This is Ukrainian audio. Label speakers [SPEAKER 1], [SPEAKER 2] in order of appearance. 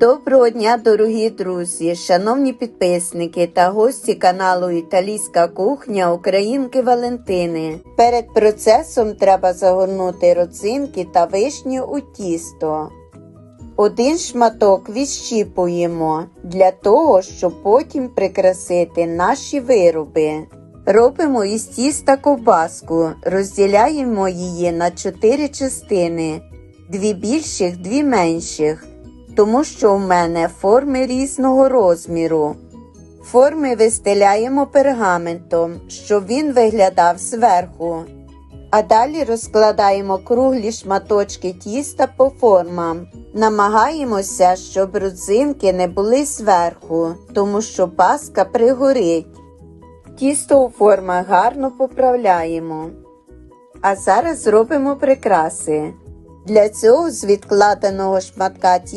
[SPEAKER 1] Доброго дня, дорогі друзі, шановні підписники та гості каналу Італійська кухня Українки Валентини. Перед процесом треба загорнути родзинки та вишню у тісто. Один шматок відщіпуємо для того, щоб потім прикрасити наші вироби. Робимо із тіста ковбаску, розділяємо її на 4 частини, дві більших, дві менших, тому що в мене форми різного розміру. Форми вистеляємо пергаментом, щоб він виглядав зверху. А далі розкладаємо круглі шматочки тіста по формам. Намагаємося, щоб родзинки не були зверху, тому що паска пригорить. Тісто у формах гарно поправляємо. А зараз зробимо прикраси. Для цього з відкладеного шматка тіста